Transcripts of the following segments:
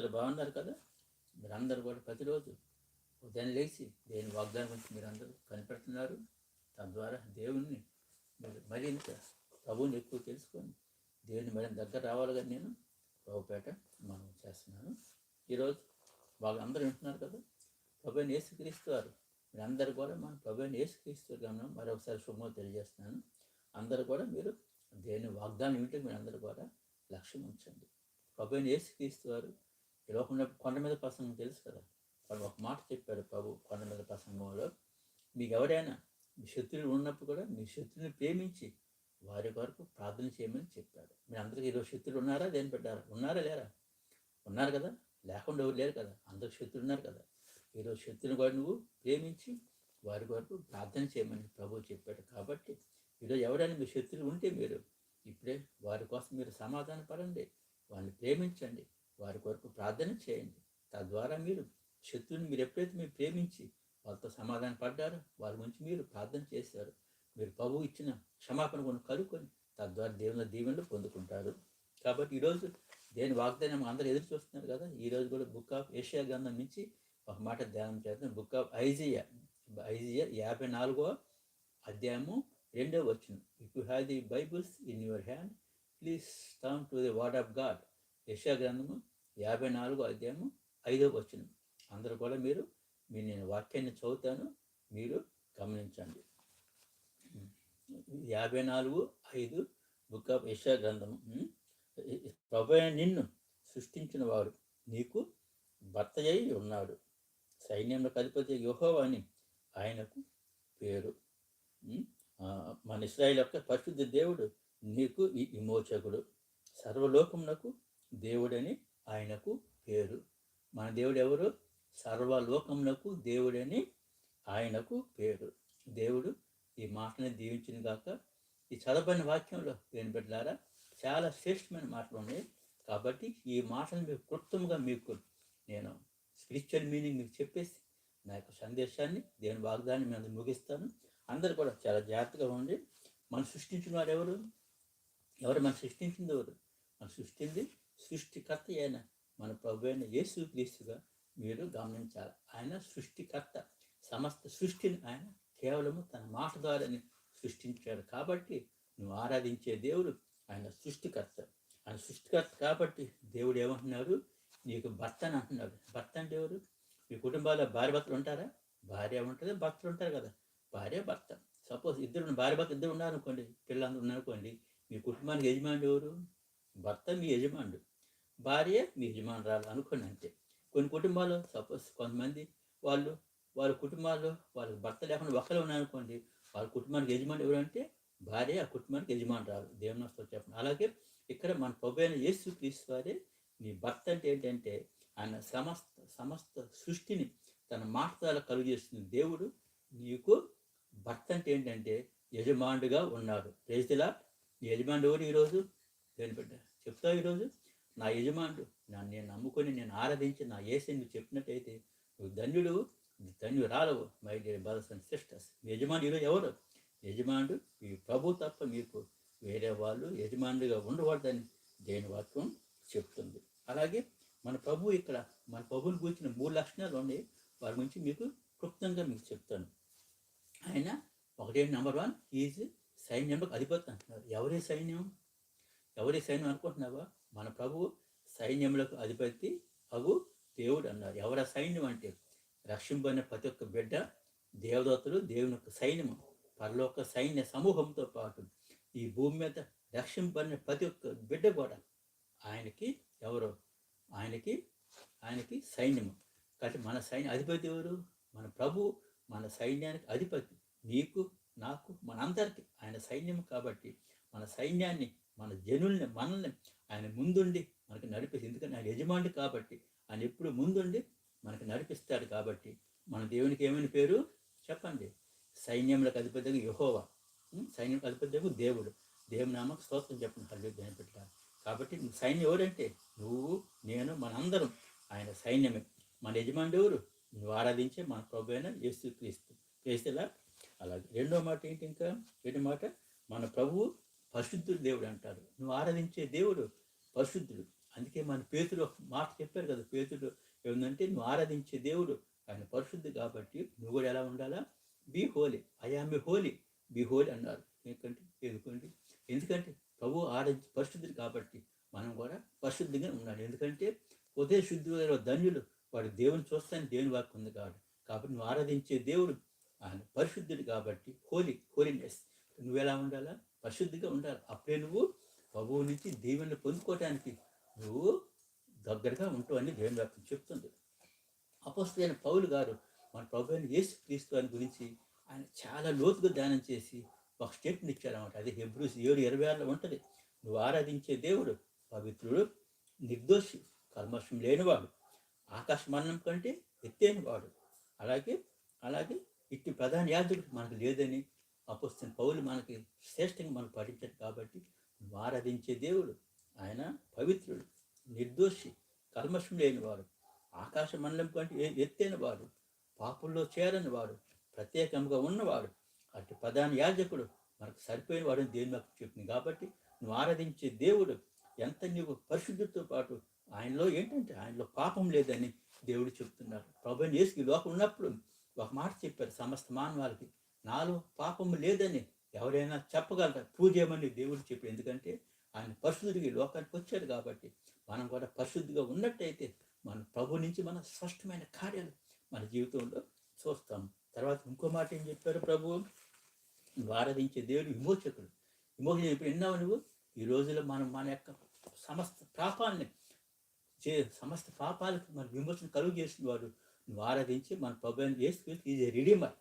అందరూ బాగున్నారు కదా? మీరందరూ కూడా ప్రతిరోజు ఉదయం లేచి దేని వాగ్దానం గురించి మీరందరూ కనిపెడుతున్నారు. తద్వారా దేవుణ్ణి మీరు మరింత ప్రభువుని ఎక్కువ తెలుసుకొని దేవుని మరింత దగ్గర రావాలిగా నేను? ప్రభుపేట మనం చేస్తున్నాను. ఈరోజు వాళ్ళు అందరూ వింటున్నారు కదా? ప్రభు యేసుక్రీస్తు వారు మీరందరూ కూడా మన ప్రభు యేసుక్రీస్తు గమనం మరొకసారి శుభమో తెలియజేస్తున్నాను. అందరూ కూడా మీరు దేని వాగ్దానం వింటే మీరు అందరూ కూడా లక్ష్యం ఉంచండి. ప్రభుని యేసుక్రీస్తు వారు ఈ లోకంలో కొండ మీద ప్రసంగం తెలుసు కదా. వాళ్ళు ఒక మాట చెప్పారు ప్రభు కొండ మీద ప్రసంగంలో. మీకు ఎవరైనా మీ శత్రువులు ఉన్నప్పుడు కూడా మీ శత్రువుని ప్రేమించి వారి కొరకు ప్రార్థన చేయమని చెప్పాడు. మీరు అందరికీ ఈరోజు శత్రులు ఉన్నారా? దేని పెట్టారా? ఉన్నారా? లేరా? ఉన్నారు కదా. లేకుండా ఎవరు లేరు కదా. అందరు శత్రులు ఉన్నారు కదా. ఈరోజు శత్రుని కూడా నువ్వు ప్రేమించి వారి కొరకు ప్రార్థన చేయమని ప్రభు చెప్పాడు. కాబట్టి ఈరోజు ఎవరైనా మీ శత్రులు ఉంటే మీరు ఇప్పుడే వారి కోసం మీరు సమాధాన పడండి వారిని ప్రేమించండి. వారి కొరకు ప్రార్థన చేయండి. తద్వారా మీరు శత్రువుని మీరు ఎప్పుడైతే మీరు ప్రేమించి వాళ్ళతో సమాధాన పడ్డారో వారి గురించి మీరు ప్రార్థన చేశారు. మీరు ప్రభు ఇచ్చిన క్షమాపణ కొన్ని కలుకొని తద్వారా దేవుని దీవెనలు పొందుకుంటారు. కాబట్టి ఈరోజు దేని వాగ్దానం అందరూ ఎదురు చూస్తున్నారు కదా. ఈరోజు కూడా బుక్ ఆఫ్ ఏషియా గ్రంథం నుంచి ఒక మాట ధ్యానం చేస్తాం బుక్ ఆఫ్ ఐజియా ఐజియా యాభై నాలుగో అధ్యాయము రెండో వచ్చిన if you have the bibles in your hand please turn to the word of God యశా గ్రంథము యాభై నాలుగో అధ్యాయము ఐదో వచ్చిన అందరూ కూడా మీరు మీ నేను వాక్యాన్ని చదువుతాను మీరు గమనించండి. యాభై నాలుగు ఐదు బుక్ ఆఫ్ యశా గ్రంథము. ప్రభు నిన్ను సృష్టించిన వాడు నీకు భర్త అయి ఉన్నాడు. సైన్యంలో అధిపతి యోహోవా అని ఆయనకు పేరు. మన ఇస్రాయిల్ యొక్క పరిశుద్ధ దేవుడు నీకు ఈ విమోచకుడు. సర్వలోకమునకు దేవుడని ఆయనకు పేరు. మన దేవుడు ఎవరు సర్వలోకమునకు దేవుడని ఆయనకు పేరు. దేవుడు ఈ మాటని దీవించిన గాక. ఈ చదవని వాక్యంలో దేని పెట్టారా చాలా శ్రేష్టమైన మాటలు ఉన్నాయి. కాబట్టి ఈ మాటను మీకు క్లుప్తంగా మీకు నేను స్పిరిచువల్ మీనింగ్ మీకు చెప్పేసి నా యొక్క సందేశాన్ని దేవుని వాగ్దాన్ని మేము ముగిస్తాను. అందరు కూడా చాలా జాగ్రత్తగా ఉండి మనం సృష్టించిన వారు ఎవరు? ఎవరు మనం సృష్టించింది ఎవరు? మనం సృష్టింది సృష్టికర్త అయిన మన ప్రభు అయిన యేసు క్రీస్తుగా మీరు గమనించాలి. ఆయన సృష్టికర్త. సమస్త సృష్టిని ఆయన కేవలము తన మాట ద్వారానే సృష్టించాడు కాబట్టి నువ్వు ఆరాధించే దేవుడు ఆయన సృష్టికర్త. ఆయన సృష్టికర్త కాబట్టి దేవుడు ఏమంటున్నాడు? నీకు భర్త అని అంటున్నాడు. భర్త అంటే ఎవరు? మీ కుటుంబాల్లో భార్య భర్తలు ఉంటారా? భార్య ఉంటుంది భర్తలు ఉంటారు కదా. భార్య భర్త. సపోజ్ ఇద్దరు భార్య భర్త ఇద్దరు ఉన్నారనుకోండి పిల్లలందరూ ఉన్నారనుకోండి మీ కుటుంబానికి యజమానుడు ఎవరు? భర్త మీ యజమానుడు. భార్య మీ యజమానురాలు అనుకోండి అంతే. కొన్ని కుటుంబాలు సపోజ్ కొంతమంది వాళ్ళు వాళ్ళ కుటుంబాల్లో వాళ్ళ భర్త లేకుండా ఒకరు ఉన్నారనుకోండి వాళ్ళ కుటుంబానికి యజమాని ఎవరంటే భార్య ఆ కుటుంబానికి యజమానురాలు. దేవుని వస్తారు చెప్పండి. అలాగే ఇక్కడ మన ప్రభు అయిన యేసు క్రీస్తు వారే నీ భర్త అంటే ఏంటంటే ఆయన సమస్త సమస్త సృష్టిని తన మాట ద్వారా కలుగజేస్తుంది దేవుడు. నీకు భర్త అంటే ఏంటంటే యజమానుడిగా ఉన్నాడు. రైతులా యజమానుడు ఎవరు ఈరోజు? దేని బిడ్డ. చెప్తావు ఈరోజు? నా యజమానుడు నన్ను నేను నమ్ముకొని నేను ఆరాధించి నా ఏసే నువ్వు చెప్పినట్టయితే నువ్వు ధన్యుడు రాలవు my dear brothers and sisters మీ యజమానుడు ఈరోజు ఎవరు? యజమానుడు ఈ ప్రభు తప్ప మీకు వేరే వాళ్ళు యజమానుడిగా ఉండవద్దని దేని వాక్యం చెప్తుంది. అలాగే మన ప్రభు ఇక్కడ మన ప్రభుని గురించిన మూడు లక్షణాలు ఉన్నాయి. వారి గురించి మీకు క్లుప్తంగా మీకు చెప్తాను. ఆయన ఒకటే నెంబర్ వన్ ఈజ్ సైన్యంలో అధిపతి అంటున్నారు. ఎవరి సైన్యం? ఎవరి సైన్యం అనుకుంటున్నావా? మన ప్రభు సైన్యములకు అధిపతి అగు దేవుడు అన్నారు ఎవరి సైన్యం అంటే రక్షింపడిన ప్రతి ఒక్క బిడ్డ దేవదత్తులు దేవుని యొక్క సైన్యము పరలోక సైన్య సమూహంతో పాటు ఈ భూమి మీద రక్షింపడిన ప్రతి ఒక్క బిడ్డ కూడా ఆయనకి ఎవరు? ఆయనకి ఆయనకి సైన్యము. కాబట్టి మన సైన్య అధిపతి ఎవరు? మన ప్రభు మన సైన్యానికి అధిపతి నీకు నాకు మనందరికీ ఆయన సైన్యం కాబట్టి మన సైన్యాన్ని మన జనుల్ని మనల్ని ఆయన ముందుండి మనకి నడిపేసి ఎందుకంటే ఆయన యజమానుడు కాబట్టి. ఆయన ఎప్పుడు ముందుండి మనకి నడిపిస్తాడు కాబట్టి. మన దేవునికి ఏమైనా పేరు? చెప్పండి. సైన్యములకు అధిపతిగా యహోవా. సైన్యం అధిపతిగా దేవుడు. దేవుని నామకు స్తోత్రం చెప్పండి. హల్లు దేని పెట్టాలి కాబట్టి సైన్యం ఎవరంటే? నువ్వు నేను మనందరం. ఆయన సైన్యమే. మన యజమానుడు ఎవరు? నువ్వు ఆరాధించే మన ప్రభు అయిన యేసు క్రీస్తు క్రీస్తులా? అలాగే రెండో మాట ఏంటి ఇంకా? రెండో మాట? మన ప్రభువు పరిశుద్ధుడు దేవుడు అంటారు. నువ్వు ఆరాధించే దేవుడు పరిశుద్ధుడు. అందుకే మన పేతులు మాట చెప్పారు కదా పేతుడు ఏముందంటే నువ్వు ఆరాధించే దేవుడు ఆయన పరిశుద్ధి కాబట్టి నువ్వు కూడా ఎలా ఉండాలా? Be holy I am a holy be holy అన్నారు. ఎందుకంటే ఎందుకంటే ఎందుకంటే ప్రభు ఆరాధించి పరిశుద్ధి కాబట్టి మనం కూడా పరిశుద్ధిగా ఉండాలి. ఎందుకంటే ఉదయ శుద్ధి ధన్యులు వాడు దేవుని చూస్తాను దేవుని వాక్కు ఉంది కాబట్టి. కాబట్టి నువ్వు ఆరాధించే దేవుడు ఆయన పరిశుద్ధుడు కాబట్టి హోలీ హోలీనెస్ నువ్వు ఎలా ఉండాలా? పరిశుద్ధిగా ఉండాలి. అప్పుడే నువ్వు ప్రభువు నుంచి దేవుని పొందుకోవటానికి నువ్వు దగ్గరగా ఉంటావు అని దేవుని వాక్యం చెప్తుంది. అపోస్తైన పౌలు గారు మన ప్రభు అయిన యేసు క్రీస్తు అని గురించి ఆయన చాలా లోతుగా ధ్యానం చేసి ఒక స్టేట్మెంట్ ఇచ్చారన్నమాట. అది హెబ్రూస్ ఏడు ఇరవై ఆరులో ఉంటుంది. నువ్వు ఆరాధించే దేవుడు పవిత్రుడు నిర్దోషి కల్మషం లేనివాడు ఆకాశమన్నం కంటే ఎత్తైన వాడు అలాగే అలాగే ఇట్టి ప్రధాన యాజకుడు మనకు లేదని అపుస్తున్న పౌలు మనకి శ్రేష్టంగా మనకు పఠించారు కాబట్టి ఆరాధించే దేవుడు. ఆయన పవిత్రుడు నిర్దోషి కల్మషం లేనివాడు ఆకాశ మండలం కంటే ఎత్తైన వాడు పాపుల్లో చేరని వాడు ప్రత్యేకంగా ఉన్నవాడు. అటు ప్రధాన యాజకుడు మనకు సరిపోయిన వాడు దేవుని మాకు చెప్పింది కాబట్టి నువ్వు ఆరాధించే దేవుడు ఎంత నీవు పరిశుద్ధితో పాటు ఆయనలో ఏంటంటే ఆయనలో పాపం లేదని దేవుడు చెప్తున్నారు. ప్రభుని వేసుకు లోపల లోకం ఉన్నప్పుడు ఒక మాట చెప్పారు సమస్త మానవాళికి నాలో పాపం లేదని ఎవరైనా చెప్పగలరా? ప్రూవ్ చేయమని దేవుడు చెప్పి ఎందుకంటే ఆయన పరిశుద్ధుడికి లోకానికి వచ్చాడు కాబట్టి మనం కూడా పరిశుద్ధిగా ఉన్నట్టయితే మన ప్రభు నుంచి మన స్పష్టమైన కార్యాలు మన జీవితంలో చూస్తాం. తర్వాత ఇంకో మాట ఏం చెప్పారు ప్రభు? నువ్వు ఆరాధించే దేవుడు విమోచకుడు. విమోచన ఇప్పుడు విన్నావు నువ్వు? ఈ రోజులో మనం మన యొక్క సమస్త పాపాలని చే సమస్త పాపాలకు మన విమోచన కలుగు చేసిన వాడు. నువ్వు ఆరాధించి మన ప్రభు అయిన Yesu is redeemer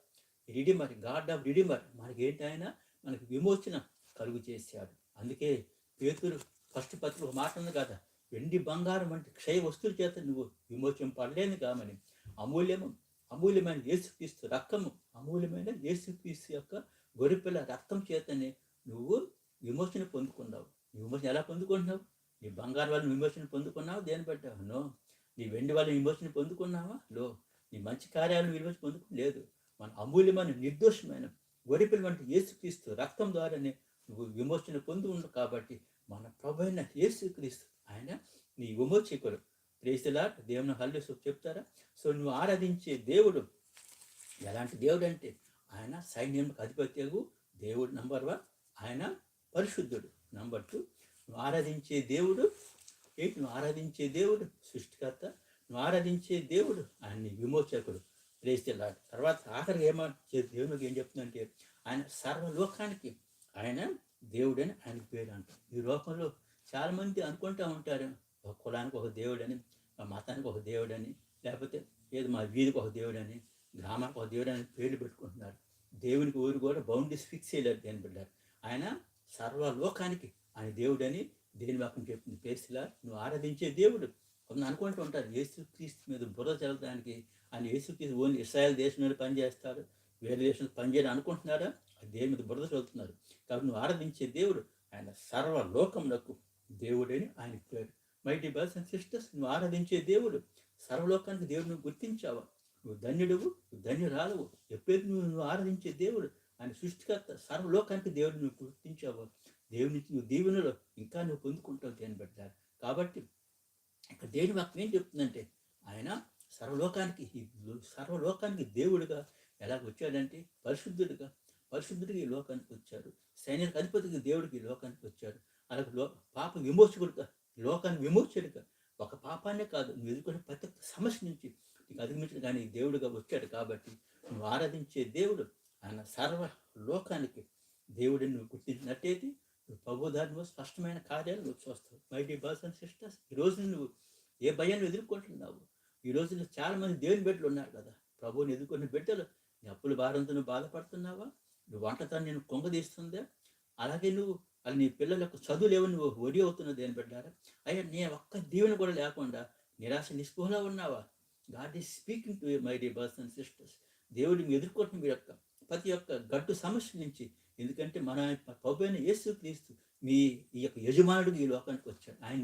redeemer God of redeemer. మనకి ఏంటి ఆయన? మనకి విమోచన కలుగు చేశాడు. అందుకే పేతురు ఫస్ట్ పత్రిక ఒక మాట ఉంది కదా వెండి బంగారం వంటి క్షయ వస్తువుల చేత నువ్వు విమోచన పడలేని కామని. అమూల్యము అమూల్యమైన యేసుక్రీస్తు రక్తము అమూల్యమైన యేసుక్రీస్తు యొక్క గొరిపిల్ల రక్తం చేతనే నువ్వు విమోచన పొందుకున్నావు. నీ విమోచన ఎలా పొందుకుంటున్నావు? నీ బంగారం వల్ల విమోచన పొందుకున్నావా? దేని పెట్టావు నో నీ వెండి వల్ల విమోచన పొందుకున్నావా? లో నీ మంచి కార్యాలను విమోచన పొందుకోలేదు. మన అమూల్యమైన నిర్దోషమైన గొరిపిల్ల వంటి యేసుక్రీస్తు రక్తం ద్వారానే నువ్వు విమోచన పొంది ఉండవు కాబట్టి మన ప్రభైన యేసుక్రీస్తు ఆయన నీ విమోచకుడు. ప్రేస్తులా దేవుని హల్లు చెప్తారా? సో నువ్వు ఆరాధించే దేవుడు ఎలాంటి దేవుడు అంటే ఆయన సైన్యంకి అధిపత్యగు దేవుడు నంబర్ వన్. ఆయన పరిశుద్ధుడు నంబర్ టూ. నువ్వు ఆరాధించే దేవుడు ఏంటి? నువ్వు ఆరాధించే దేవుడు సృష్టికర్త. నువ్వు ఆరాధించే దేవుడు ఆయన్ని విమోచకుడు. ప్రేస్తులా తర్వాత ఆఖరికి ఏమో దేవునికి ఏం చెప్తుందంటే ఆయన సర్వలోకానికి ఆయన దేవుడని ఆయన పేరు అంటారు. ఈ లోకంలో చాలామంది అనుకుంటూ ఉంటారు ఒక కులానికి ఒక దేవుడని మా మతానికి ఒక దేవుడని లేకపోతే ఏదో మా వీధికి ఒక దేవుడని గ్రామానికి ఒక దేవుడని పేర్లు పెట్టుకుంటున్నారు. దేవునికి ఊరు కూడా బౌండరీస్ ఫిక్స్ చేయలేదు దేని బిడ్డారు ఆయన సర్వలోకానికి ఆయన దేవుడని దేని వాక్యం చెప్తుంది? పేస్తులా నువ్వు ఆరాధించే దేవుడు. కొంత అనుకుంటూ ఉంటారు యేసుక్రీస్తు మీద బుర్ర జరగడానికి ఆయన యేసుక్రీస్తు ఓన్లీ ఇస్రాయల్ దేశం మీద పనిచేస్తాడు వేరే దేశంలో పనిచేయడం అనుకుంటున్నారా? అది మీద బురద చదువుతున్నారు కాబట్టి నువ్వు ఆరాధించే దేవుడు ఆయన సర్వలోకములకు దేవుడని ఆయన పేరు. మైటీ బ్రదర్స్ అండ్ సిస్టర్స్ నువ్వు ఆరాధించే దేవుడు సర్వలోకానికి దేవుడు నువ్వు గుర్తించావా? నువ్వు ధన్యుడువు నువ్వు ధన్యురాలువు. ఎప్పుడైతే నువ్వు నువ్వు ఆరాధించే దేవుడు ఆయన సృష్టికర్త సర్వలోకానికి దేవుడు నువ్వు గుర్తించావు? దేవుడి నుంచి నువ్వు దీవెనలో ఇంకా నువ్వు పొందుకుంటావు దేని పెట్టారు కాబట్టి దేని వాక్యం ఏం చెప్తుందంటే ఆయన సర్వలోకానికి సర్వలోకానికి దేవుడిగా ఎలా వచ్చాడంటే పరిశుద్ధుడిగా పరిశుద్ధుడికి ఈ లోకానికి వచ్చాడు. సైనిక అధిపతికి దేవుడికి ఈ లోకానికి వచ్చాడు. అలాగే లో పాప విమోచకుడుగా లోకాన్ని విమోచడుగా ఒక పాపాన్నే కాదు నువ్వు ఎదుర్కొనే ప్రతి ఒక్క సమస్య నుంచి నీకు అధిగమించడం కానీ దేవుడిగా వచ్చాడు కాబట్టి నువ్వు ఆరాధించే దేవుడు ఆయన సర్వ లోకానికి దేవుడిని నువ్వు గుర్తించినట్టయితే నువ్వు ప్రభు స్పష్టమైన కార్యాలు నువ్వు చూస్తావు. My dear bros and sisters ఈ రోజు నువ్వు ఏ భయాన్ని ఎదుర్కొంటున్నావు? ఈ రోజుల్లో చాలామంది దేవుని బిడ్డలు ఉన్నారు కదా. ప్రభువుని ఎదుర్కొన్న బిడ్డలు నీ అప్పుల భారంతో నువ్వు బాధపడుతున్నావా? నువ్వు వంటతాన్ని నేను కొంగదీస్తుందా? అలాగే నువ్వు అది నీ పిల్లలకు చదువు లేవని నువ్వు ఒడి అవుతున్న దేని బిడ్డారా అయ్యా నీ ఒక్క దీవెన కూడా లేకుండా నిరాశ నిస్పృహలో ఉన్నావా? God is speaking to my dear bros and sisters దేవుడు మీ ఎదుర్కొంటున్న మీ యొక్క ప్రతి ఒక్క గడ్డు సమస్య నుంచి ఎందుకంటే మన పబ్బైన యేసు క్రీస్తు మీ ఈ యొక్క యజమానుడు ఈ లోకానికి వచ్చాడు. ఆయన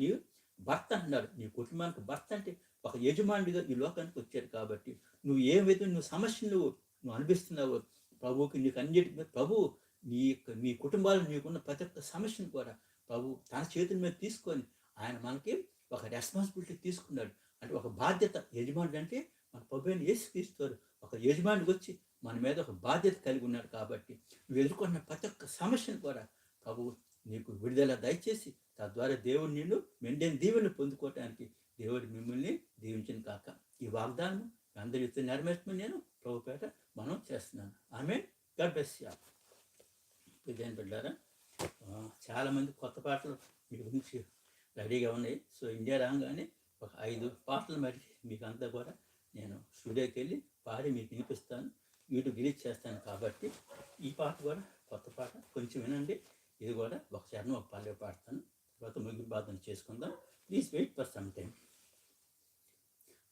భర్త అంటున్నాడు నీ కుటుంబానికి భర్త అంటే ఒక యజమానుడిగా ఈ లోకానికి వచ్చాడు కాబట్టి నువ్వు ఏమైతే నువ్వు సమస్యలు నువ్వు నువ్వు అనిపిస్తున్నావు ప్రభువుకి నీకు అన్నిటి మీద ప్రభు నీ యొక్క మీ కుటుంబాలు నీకున్న ప్రతి ఒక్క సమస్యను కూడా ప్రభు తన చేతుల మీద తీసుకొని ఆయన మనకి ఒక రెస్పాన్సిబిలిటీ తీసుకున్నాడు. అంటే ఒక బాధ్యత యజమానుడు అంటే మన పబ్బైన వేసి క్రీస్తారు ఒక యజమానికి వచ్చి మన మీద ఒక బాధ్యత కలిగి ఉన్నాడు కాబట్టి నువ్వు ఎదుర్కొన్న ప్రతి ఒక్క సమస్యను కూడా ప్రభు నీకు విడుదల దయచేసి తద్వారా దేవుడు నిన్ను మెండైన దీవెని పొందుకోవటానికి దేవుడు మిమ్మల్ని దీవించిన కాక. ఈ వాగ్దానం అందరి యుద్ధ నెరవేర్చమని నేను ప్రభుపేట మనం చేస్తున్నాను. ఆమె గాడ్ బెస్ విజయాన్ని చాలామంది కొత్త పాటలు మీ గురించి రెడీగా ఉన్నాయి. సో ఇండియా రాగానే ఒక ఐదు పాటలు మరి మీకు అంతా కూడా నేను స్టూడియోకి వెళ్ళి పాడి మీకు వినిపిస్తాను. యూట్యూబ్ రిలీజ్ చేస్తాను కాబట్టి ఈ పాట కూడా కొత్త పాట. కొంచెం వినండి. ఇది కూడా ఒక చరణం ఒక పల్లె పాడతాను. తర్వాత ముగింపు బాధను చేసుకుందాం. Please wait for some time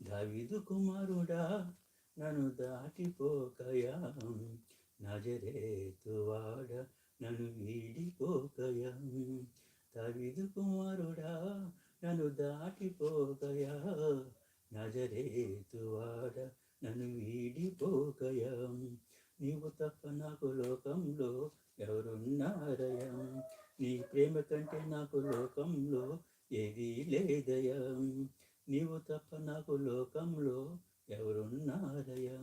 దావీదు కుమారుడా నన్ను దాటిపోకయా. నజరేతువాడ నన్ను వీడిపోకయా దావీదు కుమారుడా నన్ను దాటిపోకయా. నజరేతువాడ నన్ను వీడిపోకయా నీవు తప్ప నాకు లోకంలో ఎవరున్నారయా నీ ప్రేమ కంటే నాకు లోకంలో ఏదీ లేదయా నీవు తప్ప నాకు లోకంలో ఎవరున్నారయా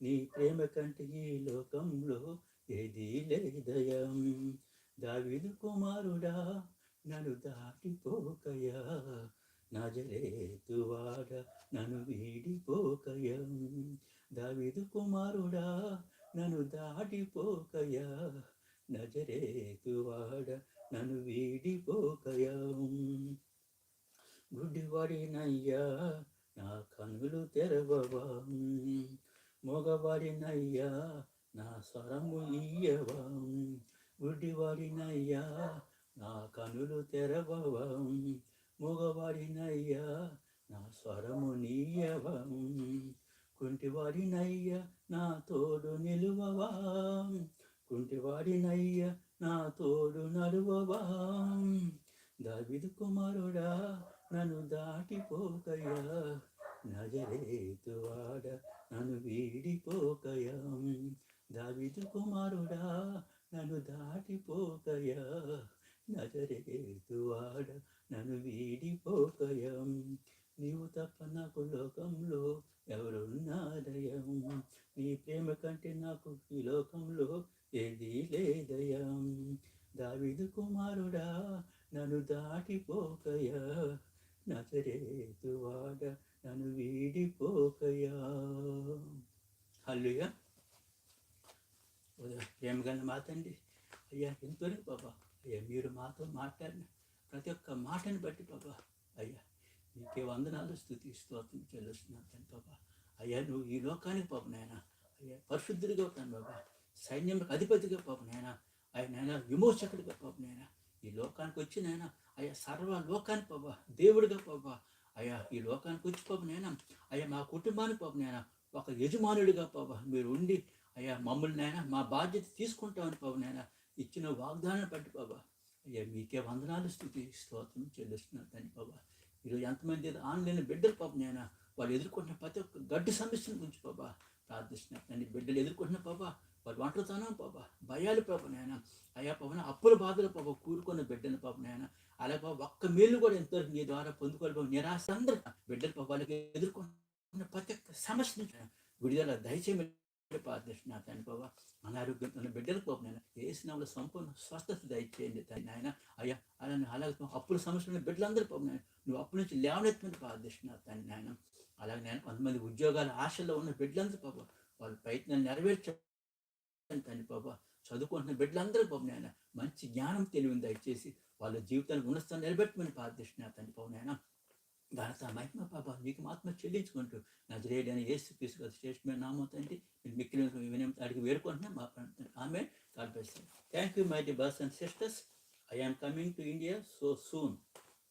నీ ప్రేమ కంటే ఈ లోకంలో ఏదీ లేదయా దావిదు కుమారుడా నన్ను దాటిపోకయా నజరేతువాడ నన్ను వీడిపోకయా దావిదు కుమారుడా నన్ను దాటిపోకయా నజరేతువాడ నన్ను వీడిపోకయా. గుడ్డివాడినయ్యా నా కన్నులు తెరవవా. మగవాడినయ్యా నా స్వరము ఇయ్యవా గుడ్డివాడినయ్యా నా కనులు తెరవవా. మగవాడినయ్యా నా స్వరము నీయవా. కుంటివాడినయ్యా నా తోడు నిలువవా. కుంటివాడినయ్యా నా తోడు నడువవా. దావిదు కుమారుడా నన్ను దాటిపోకయా. నజరేతువాడ నన్ను వీడిపోకయా. దావిదు కుమారుడా నన్ను దాటిపోకయా. నజరేతువాడ నన్ను వీడిపోకయా. నీవు తప్ప నాకు లోకంలో ఎవరున్నాదయం నీ ప్రేమ కంటే నాకు ఈ లోకంలో ఏదీ లేదయం దావిదు కుమారుడా నన్ను దాటిపోకయా నచరేతువాడ నన్ను వీడిపోకయా హల్లుగా ప్రేమగల మాతండి అయ్యా ఎంతోనే బాబా. అయ్యా మీరు మాతో మాట్లాడిన ప్రతి ఒక్క మాటని బట్టి బాబా. అయ్యా నీకే వందనాలు స్థుతి స్తోత్రం చెల్లిస్తున్నాను తను బాబా. అయ్యా నువ్వు ఈ లోకానికి పాపం నాయన. అయ్యా పరిశుద్ధుడిగా ఉంటాను బాబా. సైన్యంకి అధిపతిగా పాపం నాయన. అయ్యా నాయన విమోచకుడిగా పాపం నాయన. ఈ లోకానికి వచ్చి నాయన అయ్యా సర్వ లోకానికి పాబా దేవుడిగా పాబా అయ్యా ఈ లోకానికి వచ్చి పాపం నాయన. అయ్యా మా కుటుంబానికి పాపం నాయన. ఒక యజమానుడిగా పాపా మీరు ఉండి అయ్యా మమ్మల్ని నాయన మా బాధ్యత తీసుకుంటామని పాపం నాయన. ఇచ్చిన వాగ్దానం బట్టి బాబా అయ్యా మీకే వందనాలు స్థుతి స్తోత్రం చెల్లిస్తున్నారు తండ్రి బాబా. ఈరోజు ఎంతమంది ఆన్లైన్ బిడ్డలు పాప నేను వాళ్ళు ఎదుర్కొంటున్న ప్రతి ఒక్క గడ్డి సమస్యను గురించి బాబా ప్రార్థిస్తున్నారు తండ్రి బిడ్డలు ఎదుర్కొంటున్న బాబా వాళ్ళు ఒంటరితనం పాప భయాలు పాప నాయన. అయ్యా పాపన అప్పుల బాధలు పాప కూరుకున్న బిడ్డను పాప నాయన. అలా పాప ఒక్క మేలు కూడా ఎంతో నీ ద్వారా పొందుకోవాలి పాప నిరాశ అందరూ బిడ్డలు పాప వాళ్ళకి ఎదుర్కొంటున్న ప్రతి ఒక్క సమస్య విడుదల దయచేయమని ప్రార్థిస్తున్నా తండ్రి బాబా. అనారోగ్యం ఉన్న బిడ్డలకు పాపం నాయన వేసినప్పుడు సంపూర్ణ స్వస్థత దయచేయండి తన నాయన. అయ్యా అలా అలాగే అప్పుల సమస్యలు బిడ్డలందరూ పాపం నాయన నువ్వు అప్పుల నుంచి లేవనెత్తుమని ప్రార్థిస్తున్నా తండ్రి నాయన. అలాగే నేను కొంతమంది ఉద్యోగాల ఆశలో ఉన్న బిడ్డలందరూ పాప వాళ్ళ ప్రయత్నాలు నెరవేర్చండి తండ్రి పాప చదువుకుంటున్న బిడ్డలందరూ పాపం నాయన మంచి జ్ఞానం తెలివింది దయచేసి వాళ్ళ జీవితాన్ని ఉన్నస్తాన్ని నిలబెట్టమని ప్రార్థిస్తున్నా తండ్రి పాపం నాయన ఘనత మహిమ పాప నీకు ఆత్మ చెల్లించుకుంటూ నజరేడి అని ఏసు తీసుకు శ్రేష్ఠమైన నామం తండ్రి నేను మిక్కిలి వినయం అడిగి వేడుకుంటున్నాను. మా ఆమె God bless thank you my dear bros and sisters I am coming to India so soon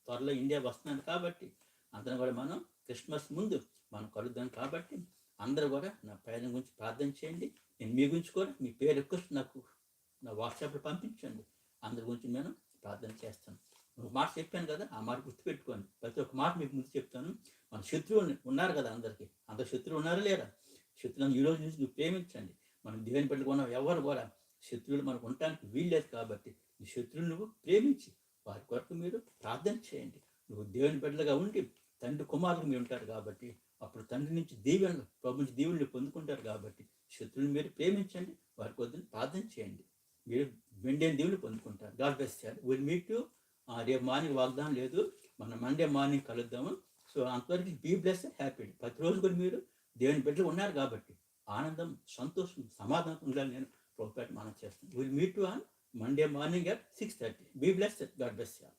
త్వరలో ఇండియా వస్తున్నాను కాబట్టి అందరం కూడా మనం క్రిస్మస్ ముందు మనం కలుద్దాం కాబట్టి అందరూ కూడా నా ప్రయాణం గురించి ప్రార్థన చేయండి. నేను మీ గురించి కూడా మీ పేరు రిక్వెస్ట్ నాకు నా వాట్సాప్లో పంపించండి. అందరి గురించి నేను ప్రార్థన చేస్తాను ఒక మాట చెప్పాను కదా ఆ మాట గుర్తుపెట్టుకోండి. ప్రతి ఒక్క మాట మీకు ముందు చెప్తాను. మన శత్రువులు ఉన్నారు కదా అందరికీ. అందరు శత్రువులు ఉన్నారా లేరా? శత్రువులను ఈ రోజు నుంచి నువ్వు ప్రేమించండి. మనం దేవుని పెట్టుకున్న ఎవరు కూడా శత్రువులు మనకు ఉండటానికి వీల్లేదు కాబట్టి నీ శత్రువులు నువ్వు ప్రేమించి వారి కొరకు మీరు ప్రార్థన చేయండి. నువ్వు దేవుని బిడ్డలుగా ఉండి తండ్రి కుమారులు మీరు ఉంటారు కాబట్టి అప్పుడు తండ్రి నుంచి దీవెనలు ప్రభు నుంచి దీవెనలు పొందుకుంటారు కాబట్టి శత్రువుని మీరు ప్రేమించండి. వారి కొద్దిని ప్రార్థన చేయండి. మీరు వెండేని దీవులు పొందుకుంటారు. గాడ్ బెస్ట్ చేయాలి విల్ మీట్ యూ రేపు మార్నింగ్ వాగ్దానం లేదు. మనం మండే మార్నింగ్ కలుద్దాము. సో అంతవరకు బీ బ్లెస్ హ్యాపీ ప్రతిరోజు కూడా మీరు దేవుని బిడ్డలు ఉన్నారు కాబట్టి ఆనందం సంతోషం సమాధానం ఉండాలని నేను ప్రోపేట్ మనం చేస్తాను will meet you on Monday morning at six thirty be bless God bless చేయాలి